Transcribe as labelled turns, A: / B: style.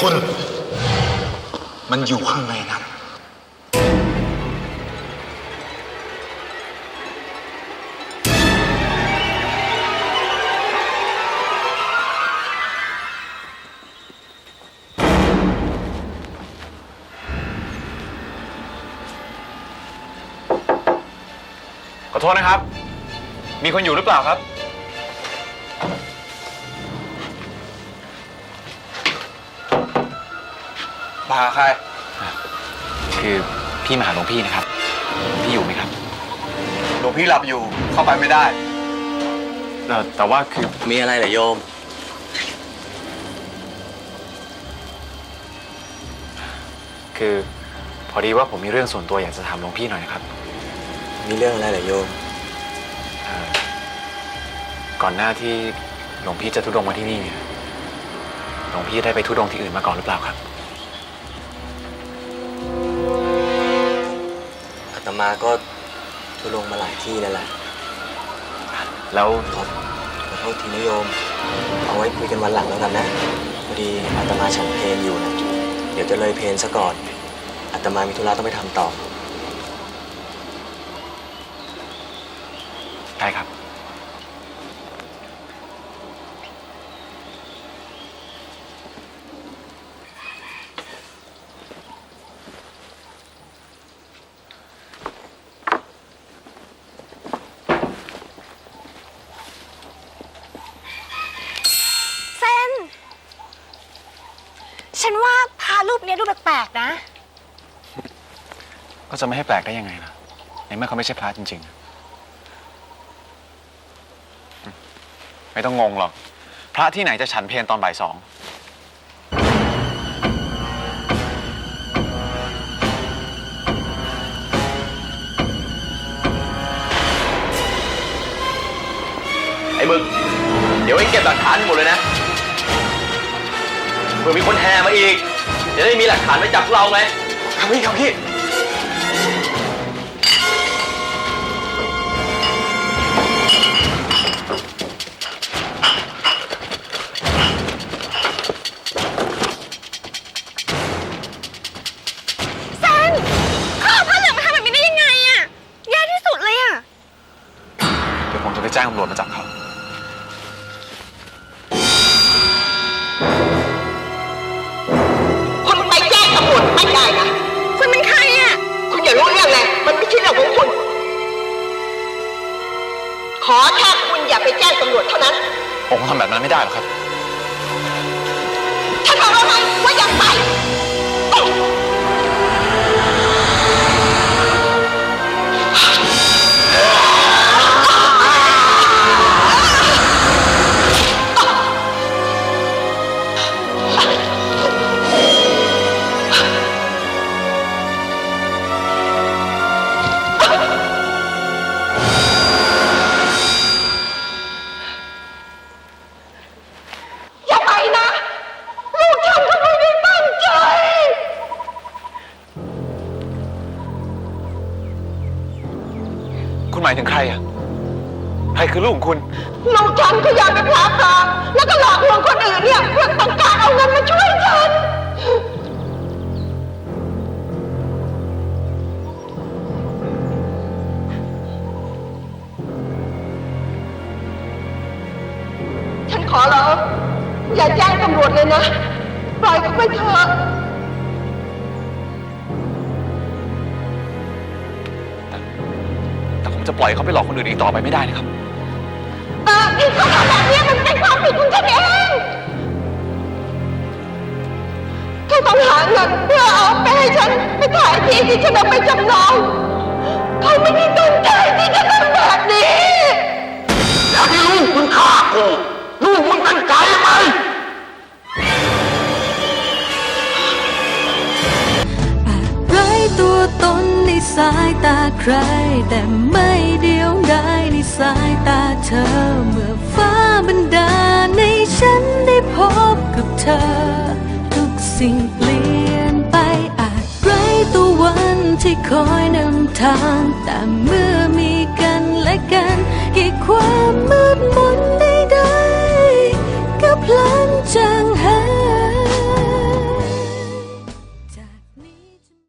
A: คุณ มันอยู่ข้างในนั้น
B: ขอโทษนะครับ มีคนอยู่หรือเปล่าครับ
A: หาใคร
B: คือพี่มาหาหลวงพี่นะครับ พี่อยู่ไหมครับ
A: หลวงพี่หลับอยู่เข้าไปไม่ได้
B: เอ่อแต่ว่าคือ
C: มีอะไรเหรอโยม
B: คือพอดีว่าผมมีเรื่องส่วนตัวอยากจะถามหลวงพี่หน่อยนะครับ
C: มีเรื่องอะไรเหรอโยม
B: เอ่อก่อนหน้าที่หลวงพี่จะทุดงมาที่นี่เนี่ยหลวงพี่ได้ไปทุดงที่อื่นมาก่อนหรือเปล่าครับ
C: ตมาก็ทุลงมาหลายที่นั่นแหละ
B: แล้ว
C: ขอขอโทษทีนะโยม เอาไว้คุยกันวันหลังแล้วกันนะ พอดีอาตมาฉันเพลนอยู่นะ เดี๋ยวจะเลยเพลนซะก่อน อาตมามีธุระต้องไปทำต่อ
B: ใช่ครับ
D: เซน ฉันว่าพารูปเนี้ยดูแปลกๆนะ
B: ก็จะไม่ให้แปลกได้ยังไงล่ะในเมื่อเขาไม่ใช่พระจริงๆไม่ต้องงงหรอก พระที่ไหนจะฉันเพลตอนบ่ายสอง
E: ไอ้มึง เดี๋ยวไอ้เก็บหลักฐานให้หมดเลยนะ เผื่อมีคนแห่มาอีกจะได้มีหลักฐานไปจับพวกเราไง
B: ครับพี่ครับพี่
D: ไป
B: แจ้งตำรวจเท่า
F: นั้น
B: ผมคงทำแบบนั้นไม่ได้หรอกครับ
F: มา
B: ยถึงใครอะ ใครคือลูกของคุณ
F: ลูกฉันก็อยากเป็นพระปลอมแล้วก็หลอกลวงคนอื่นเนี่ยเพื่อต้องการเอาเงินมาช่วยฉัน ฉันขอร้องอย่าแจ้งตำรวจเลยนะ ปล่อยเขาไปเถอะ
B: จะปล่อยเขาไปหลอกคนอื่นอีกต่อไปไม่ได้นะครับ
F: เออที่เขาทำแบบนี้มันเป็นความผิดของฉันเองเขาต้องหาเงินเพื่อเอาไปให้ฉันไปถ่ายที่ที่ฉันเอาไปจำนองเขาไม่ได้ตั้งใจที่จะทำแบบนี้
A: แล้วที่ลูกมึงฆ่ากูลูกมึงตั้งใจไหม
G: ไร้ตัวตนในสายตาใคร แต่ไม่ สายตาเธอ เมื่อฟ้าบันดาในฉันได้พบกับเธอ ทุกสิ่งเปลี่ยนไปอาจไร้ตัววันที่คอยนำทาง แต่เมื่อมีกันและกันให้ความมืดมน